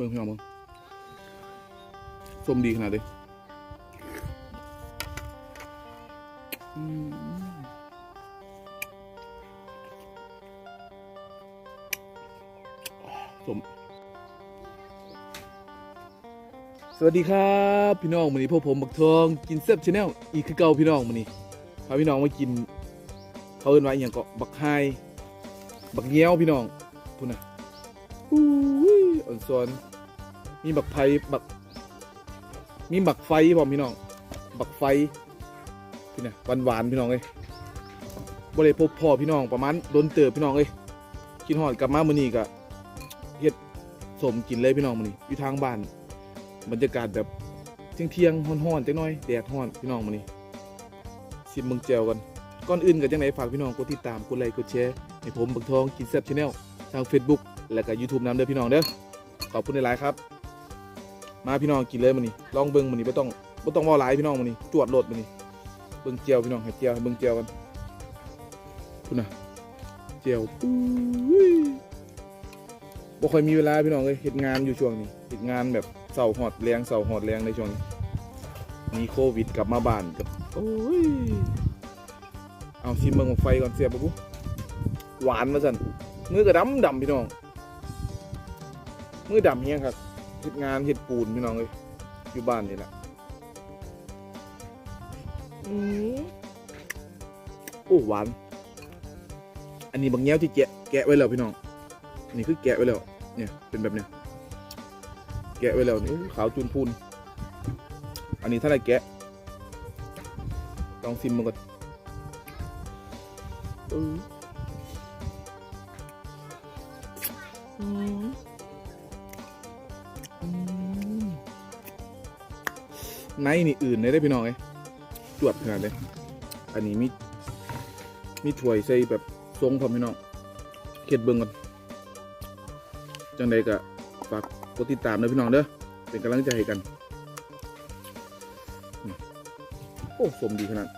บิ่งพี่น้องเบิ่งส้มดีขนาดเลยส้มสวัสดีครับพี่น้องวันนี้พวกผมบักทองกินแซ่บชาแนลอีกคือเก่าพี่น้องวันนี้พาพี่น้องมากิน เขาเอิ้นว่าอย่างก็บักไฮบักเงี้ยวพี่น้องพูดนะอู้ยอ่อนซอน มีบักไฟบัก มีบักไฟพี่น้อง บักไฟพี่นะหวานหวานๆพี่น้องเอ้ยบ่ได้พบพ่อพี่น้องประมาณโดนเติบพี่น้องเอ้ยกินหอดกลับมามือนี้ก็เฮ็ดสมกินเลยพี่น้องมือนี้อยู่ทางบ้าน บรรยากาศแบบเที่ยงๆฮ้อนๆจังน่อยแดดฮ้อนพี่น้องมือนี้ชิมเบิ่งแจวกันก่อนอื่นก็จังไหนฝากพี่น้องกดติดตามกดไลค์กดแชร์ให้ผมบักทองกินแซ่บชาแนลทาง Facebook และก็ YouTube นำเด้อพี่น้องเด้อขอบคุณหลายๆครับ มาพี่น้องกินเลยมื้อนี้ลองเบิ่งมื้อนี้บ่ต้องบ่ต้องว้าหลายพี่น้องมื้อนี้จวดโลดมื้อนี้เบิ่งเจียวพี่น้องให้เจียวให้เบิ่งเจียวกันพุ่นน่ะเจียวปุ้ยบ่ค่อยมีเวลาพี่น้องเอ้ยเฮ็ดงานอยู่ช่วงนี้เฮ็ดงานแบบเสาร์ฮอดแรงเสาร์ฮอดแรงในช่วงนี้มีโควิดกลับมาบ้านกับโอ้ยเอาชิมเบิ่งของไฟก่อนเสียบปุ๊บหวานมาสั่นมือก็ดำดำพี่น้องมือดำเฮียครับ เฮ็ดงานเฮ็ดปูนพี่น้องเลยอยู่บ้านนี่แหละอืมโอ้หวาน อันนี้บางแง้วที่แกะแกะไว้แล้วพี่น้องอันนี้คือแกะไว้แล้ว เนี่ยเป็นแบบเนี้ย แกะไว้แล้วนี่อู้ขาวจุนพูน อันนี้ถ้าได้แกะลองชิมมันก่อน ในนี่อื่นเลยได้พี่น้องไอ้จวดขนาดเลยอันนี้มีมีถ้วยใส่แบบทรงพร้อมพี่น้องเข็ดเบิ่งก่อนจังใดก็ฝากกดติดตามนะพี่น้องเด้อเป็นกำลังใจให้กัน โอ้สมดีขนาด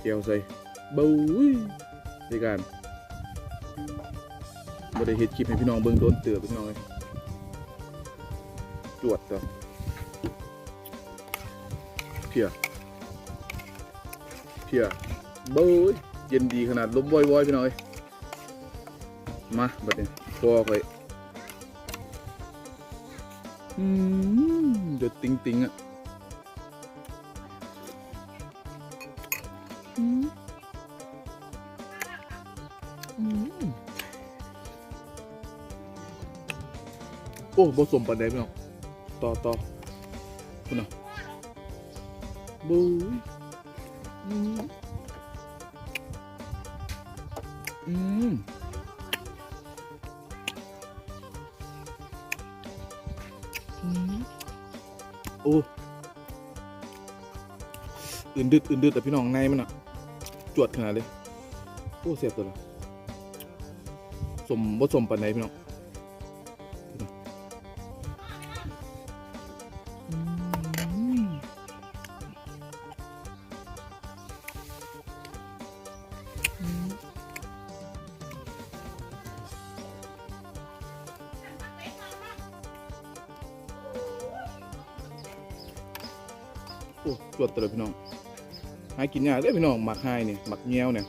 เจียวใส่บู๊ยในการบ่ได้เฮ็ดคลิปให้พี่น้องเบิ่งโดนเตือพี่น้องเลย จวดต่อเพียเพียบู๊ยเย็นดีขนาดลมวอยๆพี่น้อยมาบัดนี้พอไปอืมเดือดติงติงๆอะโอ้บสมปันไดพี่น้อง ต่อต่อคุณน่ะบูยอืมอืมอืมโอ้อื่นดึดอื่นดึดแต่พี่น้องในมันอะ จวดขนาดเลย โอ้เสียบตัวละสมบ่สมปันไหนพี่น้อง โอ้จวดตัวละพี่น้อง หากินยากเลยพี่น้องหมักไฮเนี่ยหมักเงี้ยวเนี่ย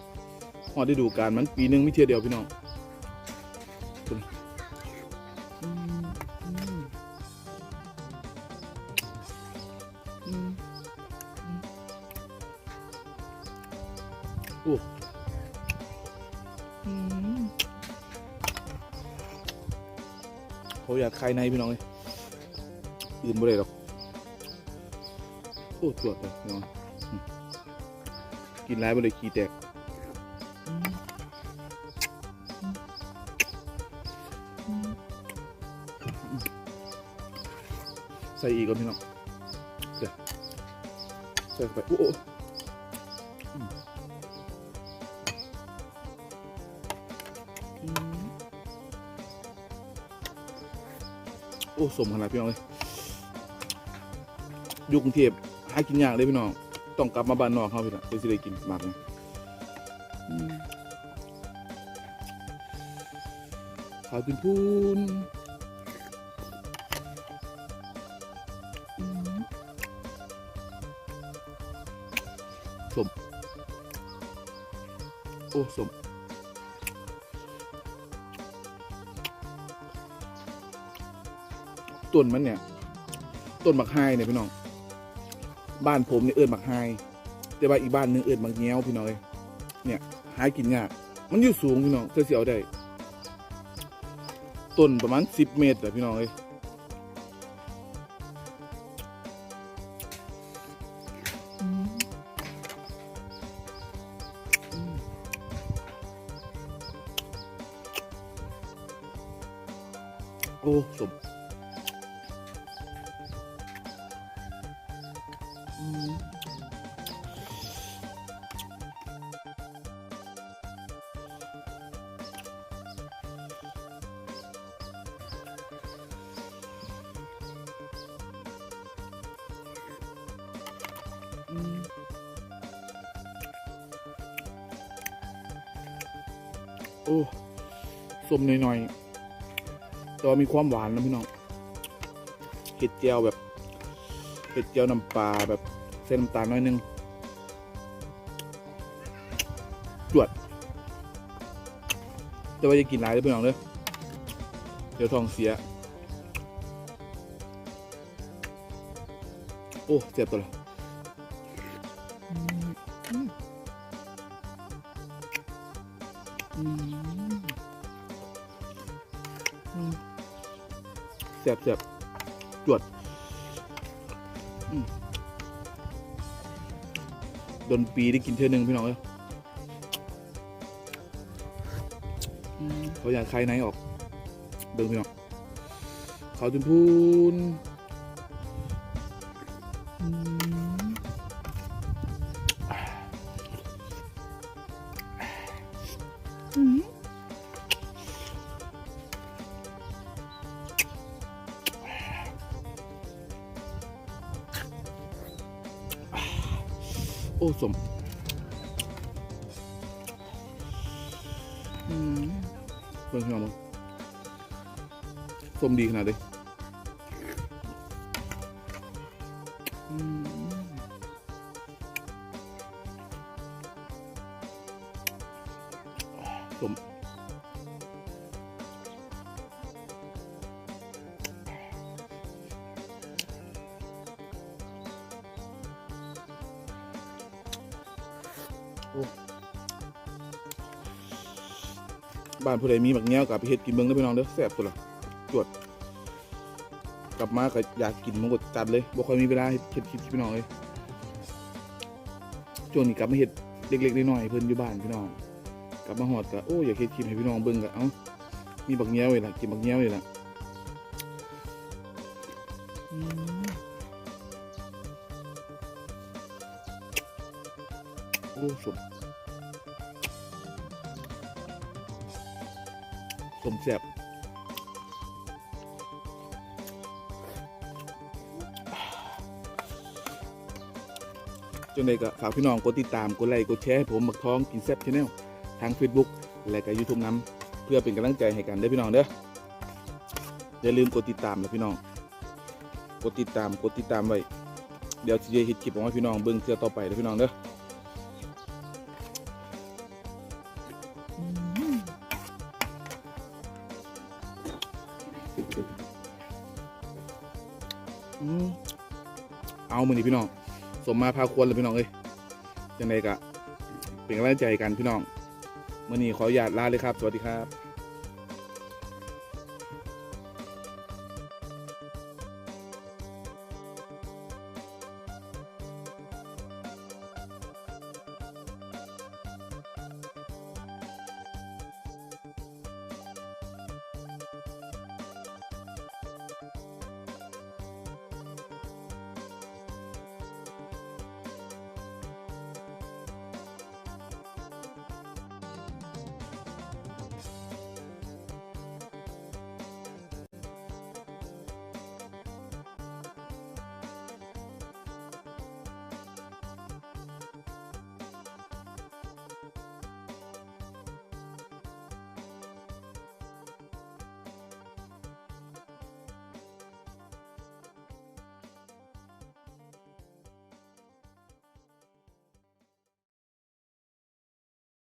พอได้ดูการมันปีหนึงไม่เทียเดียวพี่น้องคุณอืมอืมอืมอืมโอ้อืมเขาอยากใคายในพี่น้องเลยอื่นบ่ได้หรอก โอ้ตรวจเลยพี่น้องกินร้ายไปเลยขี้แตกใส่อีกก่อนพี่น้องเดี๋ยวใส่ไปโอ้โอ้อืมอืมโอ้สมขนาดพี่น้องเลยอยู่กรุงเทพากินยากเลยพี่น้องต้องกลับมาบ้านนอกเขาพี่ละเพื่อสิได้กินหมากนะขาวาวตุนพูนอืมสมโอ้สมต้นมันเนี่ยต้นบักไฮเนี่ยพี่น้อง บ้านผมเนี่ยเอิญบักไฮแต่ว่าอีกบ้านหนึงเอิญบักเงี้ยวพี่น้อยเนี่ยหากินยากมันอยู่สูงพี่น้องเพื่อสิเอาได้ต้นประมาณสิบเมตรอะพี่น้องเอ้ยโอ้สม โอ้สมหน่อยๆแต่ว่ามีความหวานนะพี่น้องเห็ดเจียวแบบเห็ดเจียวน้ำปลาแบบ ส้นน้ำตาลน้อยนึงจวดแต่ว่าจะกินหลายเลยพี่น้องเลยเดี๋ยวท้องเสีย โอ้เจ็บตัวละเจ็บเจ็บจวด โดนปีได้กินเท่อหนึ่งพี่น้องเอ้ยอืมเขาอยากคลายไนท์ออกเบิ่งพี่น้องเขาจุนพูน โอ้สมอืมเบิ่งพี่น้องมึงสมดีขนาดเลยสม บ้านผู้ใดมีบักเงี้ยวกับไปเฮ็ดกินเบิ่งเด้พี่น้องเด้อแซ่บตัวละจวด กลับมาก็อยากกินมันกดจัดเลยบ่ค่อยมีเวลาเฮ็ดเฮ็ดคลิปพี่น้องเลยช่วงนี้กลับมาเฮ็ดเล็กๆน้อยๆเพิ่นอยู่บ้านพี่น้อง กลับมาฮอดก็โอ้อยากเฮ็ดคลิปให้พี่น้องเบิ่งก็เอ้ามีบักเงี้ยวเลยล่ะกินบักเงี้ยวเลยล่ะ อืมโอ้สมสมแซ่บจนใดก็ฝากพี่น้องกดติดตาม กดไลค์ กดแชร์ให้ผมหมักท้องกินแซ่บชาแนลทาง Facebook และก็ YouTube น้ำเพื่อเป็นกำลังใจให้กันเด้อพี่น้องเด้ออย่าลืมกดติดตามนะพี่น้อง กดติดตาม กดติดตามไว้ เดี๋ยวจะเฮ็ดคลิปออกมาพี่น้องเบิ่งเทื่อต่อไปเด้อพี่น้องเด้อ เอามือนี่พี่น้อง สมมาพาควรเลยพี่น้องเอ้ยยังไงกะเป็นกำลังใจกันพี่น้องมื่อนี้ขออนุญาตลาเลยครับ สวัสดีครับ